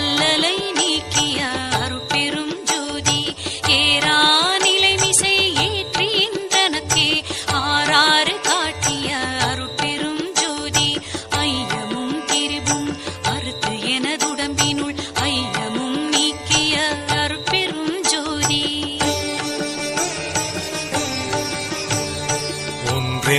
على لينك يا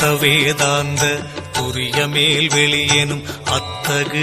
சுத்த வேதாந்த துரிய மேல் வெளியெனும் அத்தகு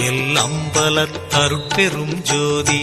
அம்பல தருப்பெரும் ஜோதி.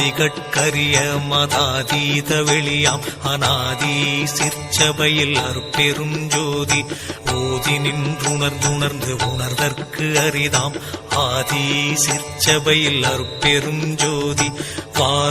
ஆதிகட்கரிய மதாதீத வெளியாம். அநாதி சிற்சபையில் அருப்பெரும் ஜோதி. ஓதி நின்றுணர்ந்துணர்ந்து உணர்தற்கு அரிதாம். ஆதி சிற்சபையில் அருப்பெரும் ஜோதி. வார்